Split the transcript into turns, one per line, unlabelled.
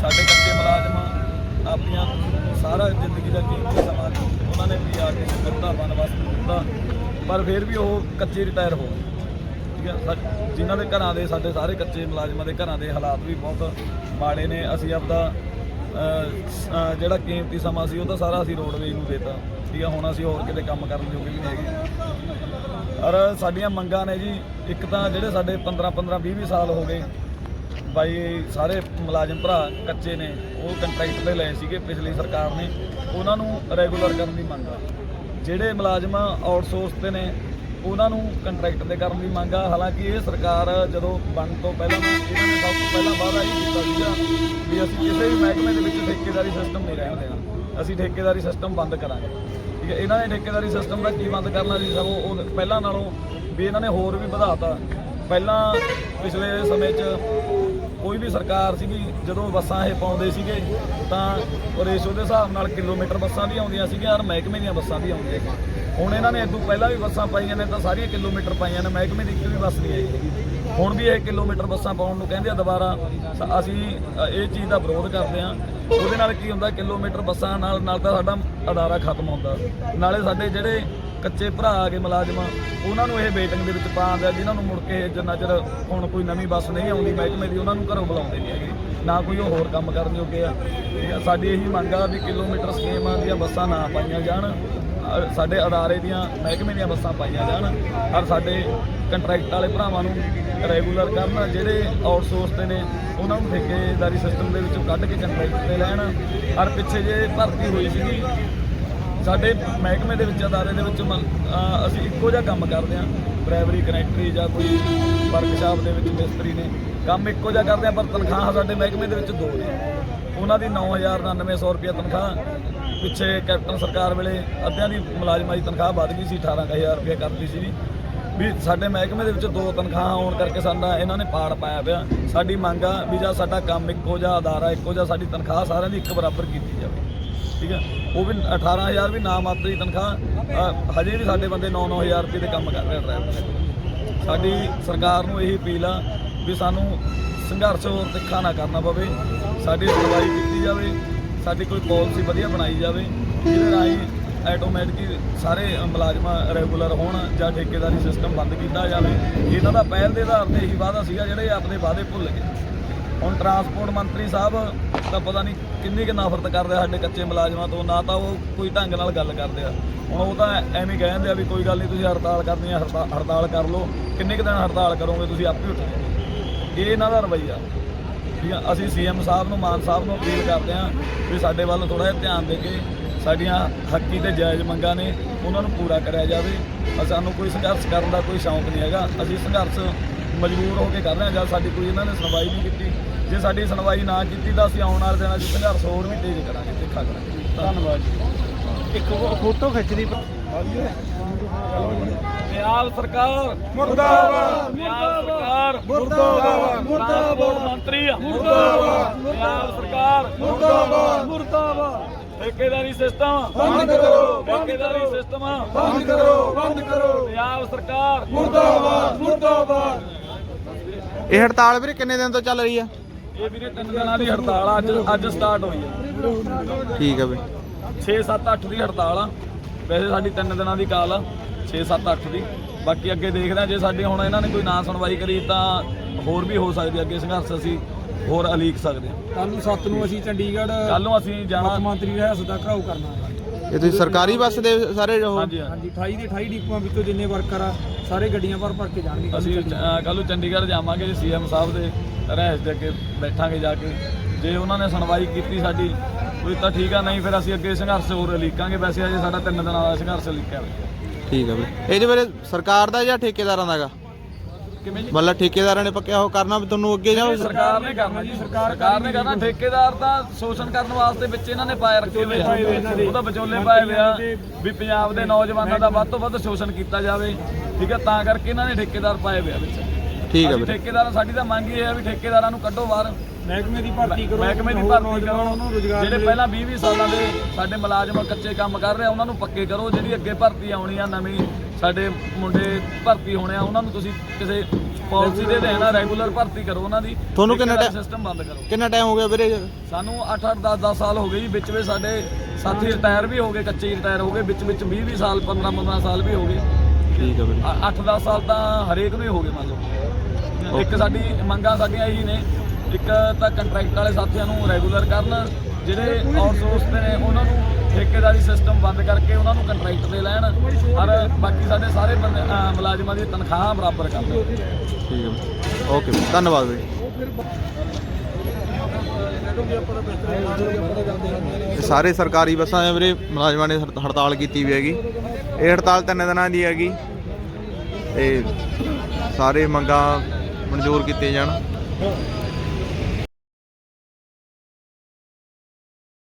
ਸਾਡੇ ਕੱਚੇ ਮੁਲਾਜ਼ਮ ਆਪਣੀਆਂ ਸਾਰਾ ਜ਼ਿੰਦਗੀ ਦਾ ਕੀਮਤੀ ਸਮਾਂ ਉਹਨਾਂ ਨੇ ਵੀ ਆ ਪੀਆਰਟੀ ਦਿੱਤਾ ਬਨਵਾਸ ਦਿੱਤਾ, ਪਰ ਫਿਰ ਵੀ ਉਹ ਕੱਚੇ ਰਿਟਾਇਰ ਹੋ ਗਏ। ਠੀਕ ਹੈ, ਸਾ- ਜਿਨ੍ਹਾਂ ਦੇ ਘਰਾਂ ਦੇ ਸਾਡੇ ਸਾਰੇ ਕੱਚੇ ਮੁਲਾਜ਼ਮਾਂ ਦੇ ਘਰਾਂ ਦੇ ਹਾਲਾਤ ਵੀ ਬਹੁਤ ਮਾੜੇ ਨੇ। ਅਸੀਂ ਆਪਦਾ ਜਿਹੜਾ ਕੀਮਤੀ ਸਮਾਂ ਸੀ ਉਹ ਤਾਂ ਸਾਰਾ ਅਸੀਂ ਰੋਡਵੇਜ਼ ਨੂੰ ਦੇਤਾ। ਠੀਕ ਹੈ, ਹੁਣ ਅਸੀਂ ਹੋਰ ਕਿਤੇ ਕੰਮ ਕਰਨ ਜੋਗੇ ਵੀ ਨਹੀਂ ਹੈਗੇ। ਔਰ ਸਾਡੀਆਂ ਮੰਗਾਂ ਨੇ ਜੀ, ਇੱਕ ਤਾਂ ਜਿਹੜੇ ਸਾਡੇ 15 15 20 20 ਸਾਲ ਹੋ ਗਏ ਬਾਈ ਸਾਰੇ ਮੁਲਾਜ਼ਮ ਭਰਾ ਕੱਚੇ ਨੇ, ਉਹ ਕੰਟਰੈਕਟ ਤੇ ਲਏ ਸੀਗੇ ਪਿਛਲੀ ਸਰਕਾਰ ਨੇ, ਉਹਨਾਂ ਨੂੰ ਰੈਗੂਲਰ ਕਰਨ ਦੀ ਮੰਗ ਆ। ਜਿਹੜੇ ਮੁਲਾਜ਼ਮ ਆਊਟਸੋਰਸ ਤੇ ਨੇ, ਉਹਨਾਂ ਨੂੰ ਕੰਟਰੈਕਟ ਤੇ ਕਰਨ ਦੀ ਮੰਗ ਆ। ਹਾਲਾਂਕਿ ਇਹ ਸਰਕਾਰ ਜਦੋਂ ਬਣ ਤੋਂ ਪਹਿਲਾਂ ਇਹਨਾਂ ਨੇ ਸਭ ਤੋਂ ਪਹਿਲਾਂ ਵਾਅਦਾ ਇਹ ਕੀਤਾ ਸੀਗਾ ਵੀ ਅਸੀਂ ਕਿਸੇ ਵੀ ਮਹਿਕਮੇ ਦੇ ਵਿੱਚ ਠੇਕੇਦਾਰੀ ਸਿਸਟਮ ਨਹੀਂ ਰਹਿਣ ਦੇਣਾ। ਅਸੀਂ ਠੇਕੇਦਾਰੀ ਸਿਸਟਮ ਬੰਦ ਕਰਾਂਗੇ। ਠੀਕ ਹੈ, ਇਹਨਾਂ ਨੇ ਠੇਕੇਦਾਰੀ ਸਿਸਟਮ ਦਾ ਕੀ ਬੰਦ ਕਰਨਾ ਸੀ? ਸਗੋਂ ਉਹ ਪਹਿਲਾਂ ਨਾਲੋਂ ਵੀ ਇਹਨਾਂ ਨੇ ਹੋਰ ਵੀ ਵਧਾਤਾ। ਪਹਿਲਾਂ ਪਿਛਲੇ ਸਮੇਂ 'ਚ ਕੋਈ ਵੀ ਸਰਕਾਰ ਸੀਗੀ, ਜਦੋਂ ਬੱਸਾਂ ਇਹ ਪਾਉਂਦੇ ਸੀਗੇ, ਤਾਂ ਰੇਸ਼ੋ ਦੇ ਹਿਸਾਬ ਨਾਲ ਕਿਲੋਮੀਟਰ ਬੱਸਾਂ ਵੀ ਆਉਂਦੀਆਂ ਸੀਗੀਆਂ ਔਰ ਮਹਿਕਮੇ ਦੀਆਂ ਬੱਸਾਂ ਵੀ ਆਉਂਦੀਆਂ ਸੀ। ਹੁਣ ਇਹਨਾਂ ਨੇ ਇਦੋਂ ਪਹਿਲਾਂ ਵੀ ਬੱਸਾਂ ਪਾਈਆਂ ਨੇ, ਤਾਂ ਸਾਰੀਆਂ ਕਿਲੋਮੀਟਰ ਪਾਈਆਂ ਨੇ, ਮਹਿਕਮੇ ਦੀ ਇੱਕ ਵੀ ਬੱਸ ਨਹੀਂ ਆਈ। ਹੈਗੀ ਹੁਣ ਵੀ ਇਹ ਕਿਲੋਮੀਟਰ ਬੱਸਾਂ ਪਾਉਣ ਨੂੰ ਕਹਿੰਦੇ ਆ ਦੁਬਾਰਾ ਅਸੀਂ ਇਹ ਚੀਜ਼ ਦਾ ਵਿਰੋਧ ਕਰਦੇ ਆ ਉਹਦੇ ਨਾਲ ਕੀ ਹੁੰਦਾ, ਕਿਲੋਮੀਟਰ ਬੱਸਾਂ ਨਾਲ ਨਾਲ ਤਾਂ ਸਾਡਾ ਅਦਾਰਾ ਖਤਮ ਹੁੰਦਾ। ਨਾਲੇ ਸਾਡੇ ਜਿਹੜੇ ਕੱਚੇ ਭਰਾ ਆ ਗਏ ਮੁਲਾਜ਼ਮ, ਉਹਨਾਂ ਨੂੰ ਇਹ ਵੇਟਿੰਗ ਦੇ ਵਿੱਚ ਪਾਉਂਦੇ ਆ, ਜਿਨ੍ਹਾਂ ਨੂੰ ਮੁੜ ਕੇ ਜਿੰਨਾ ਚਿਰ ਹੁਣ ਕੋਈ ਨਵੀਂ ਬੱਸ ਨਹੀਂ ਆਉਂਦੀ ਮਹਿਕਮੇ ਦੀ, ਉਹਨਾਂ ਨੂੰ ਘਰੋਂ ਬੁਲਾਉਂਦੇ ਨਹੀਂ ਹੈਗੇ। ਨਾ ਕੋਈ ਉਹ ਹੋਰ ਕੰਮ ਕਰਨ ਯੋਗੇ ਆ। ਸਾਡੀ ਇਹੀ ਮੰਗ ਆ ਵੀ ਕਿਲੋਮੀਟਰ ਸਕੀਮਾਂ ਦੀਆਂ ਬੱਸਾਂ ਨਾ ਪਾਈਆਂ ਜਾਣ ਸਾਡੇ ਅਦਾਰੇ ਦੀਆਂ, ਮਹਿਕਮੇ ਦੀਆਂ ਬੱਸਾਂ ਪਾਈਆਂ ਜਾਣ, ਔਰ ਸਾਡੇ ਕੰਟਰੈਕਟ ਵਾਲੇ ਭਰਾਵਾਂ ਨੂੰ ਰੈਗੂਲਰ ਕਰਨ, ਜਿਹੜੇ ਆਊਟਸੋਰਸ ਤੇ ਨੇ, ਉਹਨਾਂ ਨੂੰ ਠੇਕੇਦਾਰੀ ਸਿਸਟਮ ਦੇ ਵਿੱਚੋਂ ਕੱਢ ਕੇ ਕੰਟਰੈਕਟ ਤੇ ਲੈਣ। ਔਰ ਪਿੱਛੇ ਜੇ ਭਰਤੀ ਹੋਈ ਸੀਗੀ ਸਾਡੇ ਮਹਿਕਮੇ ਦੇ ਵਿੱਚ ਅਦਾਰੇ ਦੇ ਵਿੱਚ ਮ- ਅਸੀਂ ਇੱਕੋ ਜਿਹਾ ਕੰਮ ਕਰਦੇ ਹਾਂ। ਪ੍ਰਾਇਮਰੀ ਕਨੈਕਟਰੀ ਜਾਂ ਕੋਈ ਵਰਕਸ਼ਾਪ ਦੇ ਵਿੱਚ ਮਿਸਤਰੀ ਨੇ ਕੰਮ ਇੱਕੋ ਜਿਹਾ ਕਰਦੇ ਆ ਪਰ ਤਨਖਾਹ ਸਾਡੇ ਮਹਿਕਮੇ ਦੇ ਵਿੱਚ ਦੋ ਨੇ। ਉਹਨਾਂ ਦੀ 9900 ਰੁਪਏ ਤਨਖਾਹ, ਪਿੱਛੇ ਕੈਪਟਨ ਸਰਕਾਰ ਵੇਲੇ ਅੱਧਿਆਂ ਦੀ ਮੁਲਾਜ਼ਮਾਂ ਦੀ ਤਨਖਾਹ ਵੱਧ ਗਈ ਸੀ 18000 ਰੁਪਏ ਕਰਦੀ ਸੀ ਵੀ ਸਾਡੇ ਮਹਿਕਮੇ ਦੇ ਵਿੱਚ ਦੋ ਤਨਖਾਹਾਂ ਹੋਣ ਕਰਕੇ ਸਾਡਾ ਇਹਨਾਂ ਨੇ ਪਾੜ ਪਾਇਆ ਪਿਆ। ਸਾਡੀ ਮੰਗ ਆ ਵੀ ਜਾਂ ਸਾਡਾ ਕੰਮ ਇੱਕੋ ਜਿਹਾ ਅਦਾਰਾ, ਇੱਕੋ ਜਿਹਾ ਸਾਡੀ ਤਨਖਾਹ ਸਾਰਿਆਂ ਦੀ ਇੱਕ ਬਰਾਬਰ ਕੀਤੀ ਠੀਕ ਹੈ ਉਹ ਵੀ 18000 ਵੀ ਨਾ ਮਾਤਰੀ ਤਨਖਾਹ ਹਜੇ ਵੀ ਸਾਡੇ ਬੰਦੇ 9-9000 ਰੁਪਏ ਦੇ ਕੰਮ ਕਰ ਰਹੇ ਡਰਾਈਵਰ ਸਾਡੀ ਸਰਕਾਰ ਨੂੰ ਇਹੀ ਅਪੀਲ ਆ ਵੀ ਸਾਨੂੰ ਸੰਘਰਸ਼ ਹੋਰ ਤਿੱਖਾ ਨਾ ਕਰਨਾ ਪਵੇ, ਸਾਡੀ ਸੁਣਵਾਈ ਕੀਤੀ ਜਾਵੇ, ਸਾਡੀ ਕੋਈ ਪਾਲਿਸੀ ਵਧੀਆ ਬਣਾਈ ਜਾਵੇ, ਜਿਹਦੇ ਰਾਹੀਂ ਆਟੋਮੈਟਿਕ ਸਾਰੇ ਮੁਲਾਜ਼ਮਾਂ ਰੈਗੂਲਰ ਹੋਣ ਜਾਂ ਠੇਕੇਦਾਰੀ ਸਿਸਟਮ ਬੰਦ ਕੀਤਾ ਜਾਵੇ। ਇਹਨਾਂ ਦਾ ਪਹਿਲ ਦੇ ਆਧਾਰ ਤੇ ਇਹੀ ਵਾਅਦਾ ਸੀਗਾ, ਜਿਹੜੇ ਆਪਣੇ ਵਾਅਦੇ ਭੁੱਲ ਗਏ। ਹੁਣ ਟਰਾਂਸਪੋਰਟ ਮੰਤਰੀ ਸਾਹਿਬ ਤਾਂ ਪਤਾ ਨਹੀਂ ਕਿੰਨੀ ਕਿ ਨਫ਼ਰਤ ਕਰਦੇ ਆ ਸਾਡੇ ਕੱਚੇ ਮੁਲਾਜ਼ਮਾਂ ਤੋਂ, ਨਾ ਤਾਂ ਉਹ ਕੋਈ ਢੰਗ ਨਾਲ ਗੱਲ ਕਰਦੇ ਆ। ਹੁਣ ਉਹ ਤਾਂ ਐਵੇਂ ਕਹਿ ਜਾਂਦੇ ਆ ਵੀ ਕੋਈ ਗੱਲ ਨਹੀਂ, ਤੁਸੀਂ ਹੜਤਾਲ ਕਰਨੀ ਆ, ਹੜਤਾ- ਹੜਤਾਲ ਕਰ ਲਓ। ਕਿੰਨੇ ਕੁ ਦਿਨ ਹੜਤਾਲ ਕਰੋਗੇ ਤੁਸੀਂ ਆਪੇ ਉੱਠ ਜਾਓਗੇ। ਇਹ ਇਹਨਾਂ ਦਾ ਰਵੱਈਆ। ਠੀਕ ਆ, ਅਸੀਂ ਸੀਐਮ ਸਾਹਿਬ ਨੂੰ, ਮਾਨ ਸਾਹਿਬ ਨੂੰ ਅਪੀਲ ਕਰਦੇ ਆ ਵੀ ਸਾਡੇ ਵੱਲ ਥੋੜਾ ਜਿਹਾ ਧਿਆਨ ਦੇ ਕੇ ਸਾਡੀਆਂ ਹੱਕੀ ਤੇ ਜਾਇਜ਼ ਮੰਗਾਂ ਨੇ ਉਹਨਾਂ ਨੂੰ ਪੂਰਾ ਕਰਿਆ ਜਾਵੇ। ਸਾਨੂੰ ਕੋਈ ਸੰਘਰਸ਼ ਕਰਨ ਦਾ ਕੋਈ ਸ਼ੌਂਕ ਨਹੀਂ ਹੈਗਾ। ਅਸੀਂ ਸੰਘਰਸ਼ ਮਜਬੂਰ ਹੋ ਕੇ ਕਰ ਰਹੇ ਹਾਂ ਜਦ ਸਾਡੀ ਕੋਈ ਇਹਨਾਂ ਨੇ ਸੁਣਵਾਈ ਨਹੀਂ ਕੀਤੀ। ਜੇ ਸਾਡੀ ਸੁਣਵਾਈ ਨਾ ਕੀਤੀ ਤਾਂ ਅਸੀਂ ਆਉਣ ਵਾਲੇ ਦਿਨਾਂ 'ਚ ਸੰਘਰਸ਼ ਹੋਰ ਵੀ ਤੇਜ਼ ਕਰਾਂਗੇ ਤਿੱਖਾ ਕਰਾਂਗੇ। ਧੰਨਵਾਦ ਜੀ।
ਇੱਕ ਫੋਟੋ ਖਿੱਚਦੀ
ਪੰਜਾਬ ਸਰਕਾਰ।
ਮੁਰਦਾਬਾਦ।
ਪੰਜਾਬ ਸਰਕਾਰ।
ਮੁਰਦਾਬਾਦ।
ਟਰਾਂਸਪੋਰਟ ਮੰਤਰੀ। ਮੁਰਦਾਬਾਦ। ਪੰਜਾਬ ਸਰਕਾਰ।
ਮੁਰਦਾਬਾਦ।
ਮੁਰਦਾਬਾਦ। ਠੇਕੇਦਾਰੀ ਸਿਸਟਮ।
ਬੰਦ ਕਰੋ।
ਠੇਕੇਦਾਰੀ ਸਿਸਟਮ।
ਬੰਦ ਕਰੋ। ਬੰਦ ਕਰੋ।
ਪੰਜਾਬ ਸਰਕਾਰ।
ਮੁਰਦਾਬਾਦ। ਮੁਰਦਾਬਾਦ।
ਇਹ ਹੜਤਾਲ ਵੀਰੇ ਕਿੰਨੇ ਦਿਨ ਤੋਂ ਚੱਲ ਰਹੀ ਆ
ਇਹ ਵੀਰੇ ਤਿੰਨ ਦਿਨਾਂ ਦੀ ਹੜਤਾਲ ਆ, ਅੱਜ ਅੱਜ ਸਟਾਰਟ ਹੋਈ ਆ।
ਠੀਕ ਆ ਬਈ
6 7 8 ਦੀ ਹੜਤਾਲ ਆ। ਵੈਸੇ ਸਾਡੀ ਤਿੰਨ ਦਿਨਾਂ ਦੀ ਕਾਲ ਆ 6 7 8 ਦੀ। ਬਾਕੀ ਅੱਗੇ ਦੇਖਦੇ ਆ ਜੇ ਸਾਡੇ ਹੁਣ ਇਹਨਾਂ ਨੇ ਕੋਈ ਨਾ ਸੁਣਵਾਈ ਕਰੀ ਤਾਂ ਹੋਰ ਵੀ ਹੋ ਸਕਦੀ ਅੱਗੇ ਸੰਘਰਸ਼ ਅਸੀਂ ਹੋਰ ਅਲੀਕ ਸਕਦੇ ਹਾਂ
ਕੱਲ ਨੂੰ 7 ਨੂੰ ਅਸੀਂ ਚੰਡੀਗੜ੍ਹ
ਕੱਲ ਨੂੰ ਅਸੀਂ ਜਾਣਾ।
ਮੁੱਖ ਮੰਤਰੀ ਰਹਿਸ ਦਾ ਘਰਾਓ ਕਰਨਾ।
ਇਹ ਤੁਸੀਂ ਸਰਕਾਰੀ ਬੱਸ ਦੇ ਸਾਰੇ ਉਹ
ਹਾਂਜੀ ਹਾਂਜੀ।
ਹਾਂਜੀ 28 ਦੇ 28 ਡਿਪੂਆਂ ਵਿੱਚੋਂ ਜਿੰਨੇ ਵਰਕਰ ਆ ਸਾਰੇ ਗੱਡੀਆਂ ਭਰ ਭਰ ਕੇ ਜਾਣਗੇ
ਅਸੀਂ। ਕੱਲ ਨੂੰ ਚੰਡੀਗੜ੍ਹ ਜਾਵਾਂਗੇ ਸੀਐਮ ਸਾਹਿਬ ਦੇ ਰਹਿਸ ਦੇ ਅੱਗੇ ਬੈਠਾਂਗੇ ਜਾ ਕੇ। ਜੇ ਉਹਨਾਂ ਨੇ ਸੁਣਵਾਈ ਕੀਤੀ ਸਾਡੀ ਕੋਈ ਤਾਂ ਠੀਕ ਆ ਨਹੀਂ ਫਿਰ ਅਸੀਂ ਅੱਗੇ ਸੰਘਰਸ਼ ਹੋਰ ਅਲੀਕਾਂਗੇ ਵੈਸੇ ਅਜੇ ਸਾਡਾ ਤਿੰਨ ਦਿਨਾਂ ਦਾ ਸੰਘਰਸ਼ ਅਲੀਕਿਆ ਹੋਇਆ।
ਠੀਕ ਆ ਬਈ। ਇਹਦੇ ਬਾਰੇ ਸਰਕਾਰ ਦਾ ਜਾਂ ਠੇਕੇਦਾਰਾਂ ਦਾਗਾ
ਕਿਵੇਂ ਜੀ?
ਮਤਲਬ ਠੇਕੇਦਾਰਾਂ ਨੇ ਪੱਕਿਆ ਉਹ ਕਰਨਾ ਵੀ ਤੁਹਾਨੂੰ ਅੱਗੇ ਜਾਓ।
ਸਰਕਾਰ ਨੇ ਕਰਨਾ ਜੀ ਸਰਕਾਰ ਨੇ ਕਰਨਾ। ਠੇਕੇਦਾਰ ਤਾਂ ਸ਼ੋਸ਼ਣ ਕਰਨ ਵਾਸਤੇ ਵਿੱਚ ਇਹਨਾਂ ਨੇ ਪਾਏ ਰੱਖੇ ਹੋਏ ਆ। ਉਹ ਤਾਂ ਵਿਚੋਲੇ ਪਾਏ ਹੋਏ ਆ ਵੀ ਪੰਜਾਬ ਦੇ ਨੌਜਵਾਨਾਂ ਦਾ ਵੱਧ ਤੋਂ ਵੱਧ ਸ਼ੋਸ਼ਣ ਕੀਤਾ ਜਾਵੇ। ਠੀਕ ਹੈ ਤਾਂ ਕਰਕੇ ਇਹਨਾਂ ਨੇ ਠੇਕੇਦਾਰ ਪਾਏ ਹੋਏ ਆ ਵਿੱਚ।
ਠੀਕ ਆ
ਅਸੀਂ
ਵੀਰੇ।
ਠੇਕੇਦਾਰਾਂ ਸਾਡੀ ਤਾਂ ਮੰਗ ਇਹ ਹੈ ਵੀ ਠੇਕੇਦਾਰਾਂ ਨੂੰ ਕੱਢੋ ਬਾਹਰ।
ਮਹਿਕਮੇ ਦੀ ਭਰਤੀ ਕਰੋ
ਮਹਿਕਮੇ ਦੀ ਭਰਤੀ ਕਰੋ।
ਰੁਜ਼ਗਾਰ
ਜਿਹੜੇ। ਪਹਿਲਾਂ 20 20 ਸਾਲਾਂ ਦੇ ਸਾਡੇ ਮੁਲਾਜ਼ਮ ਕੱਚੇ ਕੰਮ ਕਰ ਰਹੇ ਆ ਉਹਨਾਂ ਨੂੰ ਪੱਕੇ ਕਰੋ ਜਿਹੜੀ ਅੱਗੇ ਭਰਤੀ ਆਉਣੀ ਆ ਨਵੀਂ ਸਾਡੇ ਮੁੰਡੇ ਭਰਤੀ ਹੋਣੇ ਆ ਉਹਨਾਂ ਨੂੰ ਤੁਸੀਂ ਕਿਸੇ ਪਾਲਿਸੀ ਦੇ ਦੇਣਾ ਰੈਗੂਲਰ ਭਰਤੀ ਕਰੋ ਉਹਨਾਂ ਦੀ।
ਤੁਹਾਨੂੰ ਕਿੰਨਾ ਟੈ-
ਸਿਸਟਮ ਬੰਦ ਕਰੋ।
ਕਿੰਨਾ ਟਾਈਮ ਹੋ ਗਿਆ ਵੀਰੇ?
ਸਾਨੂੰ 8 8 10 10 ਸਾਲ ਹੋ ਗਏ ਜੀ ਵਿੱਚ ਵਿੱਚ ਸਾਡੇ ਸਾਥੀ ਰਿਟਾਇਰ ਵੀ ਹੋ ਗਏ ਕੱਚੇ ਹੀ ਰਿਟਾਇਰ ਹੋ ਗਏ ਵਿੱਚ ਵਿੱਚ 20 20 ਸਾਲ 15 15 ਸਾਲ ਵੀ ਹੋ ਗਏ।
ਠੀਕ ਆ ਵੀਰੇ।
8 10 ਸਾਲ ਤਾਂ ਹਰੇਕ ਨੂੰ ਹੀ ਹੋ ਗਏ ਮੰਨ ਲਓ। ਇੱਕ ਸਾਡੀ ਮੰਗਾਂ ਸਾਡੀਆਂ ਇਹੀ ਨੇ। ਇੱਕ ਤਾਂ ਕੰਟਰੈਕਟ ਵਾਲੇ ਸਾਥੀਆਂ ਨੂੰ ਰੈਗੂਲਰ ਕਰਨ, ਜਿਹੜੇ ਆਊਟਸੋਰਸ ਤੇ ਨੇ, ਉਹਨਾਂ ਨੂੰ ਠੇਕੇਦਾਰੀ ਸਿਸਟਮ ਬੰਦ ਕਰਕੇ ਉਹਨਾਂ ਨੂੰ ਕੰਟਰੈਕਟ ਤੇ ਲੈਣ, ਔਰ ਬਾਕੀ ਸਾਡੇ ਸਾਰੇ ਬੰਦੇ, ਅਹ, ਮੁਲਾਜ਼ਮਾਂ ਦੀ ਤਨਖਾਹਾਂ ਬਰਾਬਰ ਕਰ ਦਿਓ
ਠੀਕ ਹੈ। ਓਕੇ ਧੰਨਵਾਦ ਵੀਰੇ ਇਹ ਸਾਰੇ ਸਰਕਾਰੀ ਬੱਸਾਂ ਦੇ ਵੀਰੇ, ਮੁਲਾਜ਼ਮਾਂ ਨੇ ਹੜ- ਹੜਤਾਲ ਕੀਤੀ ਵੀ ਹੈਗੀ। ਇਹ ਹੜਤਾਲ ਤਿੰਨ ਦਿਨਾਂ ਦੀ ਹੈਗੀ। ਤੇ ਸਾਰੇ ਮੰਗਾਂ ਮਨਜ਼ੂਰ ਕੀਤੀਆਂ ਜਾਣ।